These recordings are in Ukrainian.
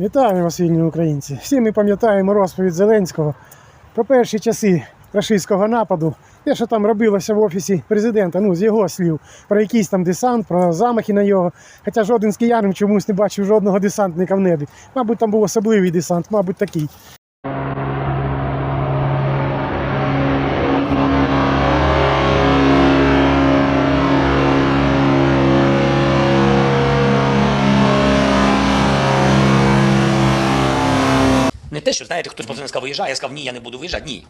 Вітаю вас, вільні українці! Всі ми пам'ятаємо розповідь Зеленського про перші часи рашистського нападу, те, що там робилося в офісі президента, ну з його слів, про якийсь там десант, про замахи на його. Хоча жоден з киянин чомусь не бачив жодного десантника в небі. Мабуть, там був особливий десант, мабуть, такий. Знаєте, хтось позвонив сказав, виїжджай, я сказав, ні, я не буду виїжджати. Ні.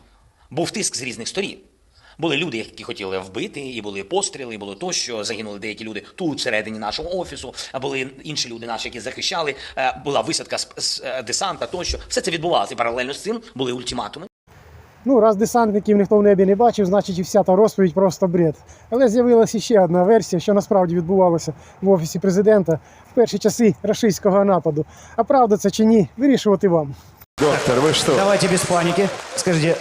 Був тиск з різних сторін. Були люди, які хотіли вбити, і були постріли, і було то, що загинули деякі люди тут, всередині нашого офісу, а були інші люди наші, які захищали. Е, Була висадка з, з е, десанта, тощо. Все це відбувалося. І паралельно з цим були ультиматуми. Ну, раз десантників ніхто в небі не бачив, значить і вся та розповідь просто бред. Але з'явилася ще одна версія, що насправді відбувалося в офісі президента в перші часи рашистського нападу. А правда це чи ні, вирішувати вам. Доктор, вы что? Давайте без паники. Скажите,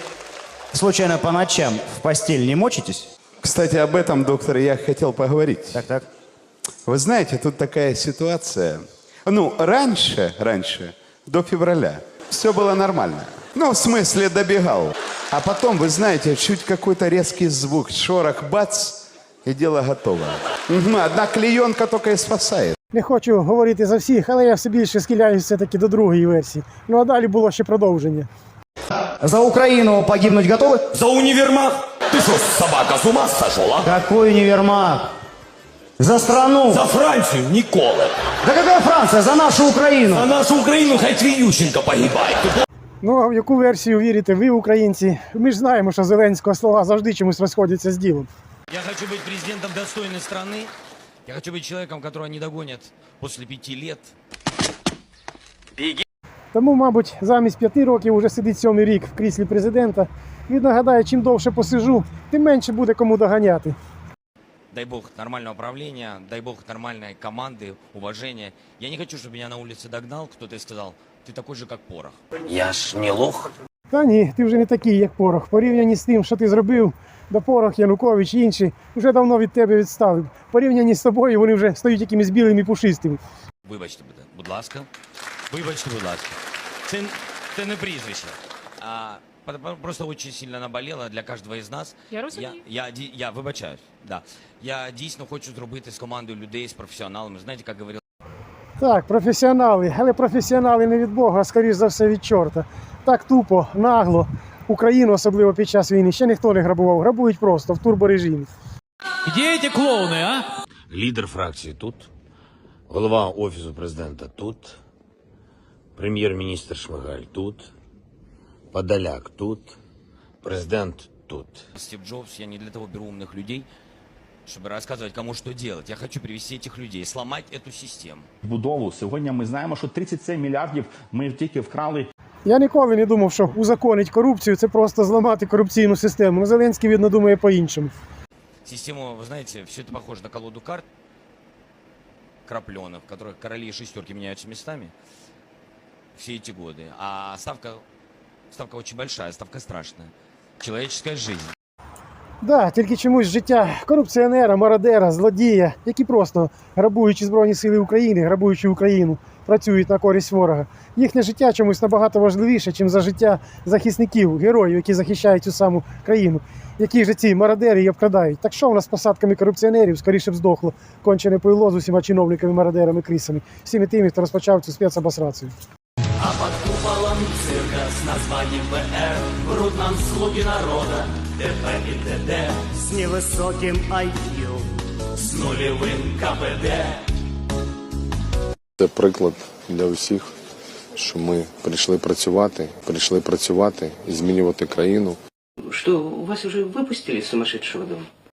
случайно по ночам в постель не мочитесь? Кстати, об этом, доктор, я хотел поговорить. Так, так. Вы знаете, тут такая ситуация. Ну, раньше, раньше, до февраля, все было нормально. Ну, в смысле, добегал. А потом, вы знаете, чуть какой-то резкий звук, шорох, бац, и дело готово. Мгм, Одна клеенка только и спасает. Не хочу говорити за всіх, але я все більше схиляюся все-таки до другої версії. Ну а далі було ще продовження. За Украину погибнуть готовы? За универмаг? Ты что, собака с ума сошла? Какой универмаг? За страну! За Францию, Николы. Да какая Франция? За нашу Украину! За нашу Украину хоть Ющенко погибает. Ты Ну а в яку версію вірите ви, українці? Ми ж знаємо, що Зеленського слова завжди чомусь розходяться з ділом. Я хочу быть президентом достойной страны. Я хочу быть человеком, которого не догонят после пяти лет. Тому, мабуть, замість п'яти років уже сидить сьомий рік в кріслі президента. Він нагадає, чим довше посижу, тим менше буде кому доганяти. Дай бог нормального правления, дай бог нормальной команды, уважения. Я не хочу, чтобы меня на улице догнал кто-то и сказал, ты такой же, как порох. Я ж не лох. Та ні, ти вже не такий, як порох. Порівняні з тим, що ти зробив, до порох, Янукович і інші вже давно від тебе відстали. Порівняні з тобою, вони вже стають якимись білими і пушистими. Вибачте, будь- ласка. Вибачте, будь ласка. Це, це не прізвище. А, просто очень сильно наболело для кожного із нас. Я розумію. Я, я, я вибачаюсь. Да. Я дійсно хочу зробити з командою людей, з професіоналами. Знаєте, як говорив Так, професіонали, але професіонали не від Бога, а скоріш за все від чорта. Так тупо, нагло. Україну, особливо під час війни, ще ніхто не грабував. Грабують просто в турборежимі. Где эти клоуны, а? Лідер фракції тут, голова офісу президента тут, прем'єр-міністр Шмигаль тут, Подоляк тут, президент тут. Стив Джобс, я не для того беру умных людей, чтобы рассказывать, кому что делать. Я хочу привести этих людей, сломать эту систему. будову. Сьогодні ми знаємо, що 37 мільярдів ми тільки вкрали Я ніколи не думав, що узаконить корупцію це просто зламати корупційну систему. Ну, Зеленський, видно, думає по-іншому. Систему, вы знаете, все это похоже на колоду карт крапленых, в которых короли и шестерки меняются местами все эти годы. А ставка, ставка очень большая, ставка страшная. Человеческая жизнь. Да, тільки чомусь життя корупціонера, мародера, злодія, які просто грабуючи Збройні Сили України, грабуючи Україну, працюють на користь ворога. Їхнє життя чомусь набагато важливіше, ніж за життя захисників, героїв, які захищають цю саму країну. Які ж ці мародери і обкрадають. Так що в нас з посадками корупціонерів скоріше б здохло кончене пойло з усіма чиновниками, мародерами, крисами, всіми тими, хто розпочав цю спецобосрацію. А под куполом цирка с названием ВР Врут нам слуги народа ТП и ТД С невысоким IQ. С нулевым КПД Це приклад для усіх, що ми прийшли працювати, прийшли працювати і змінювати країну. Що, у вас уже випустили з сумасшедшого дому?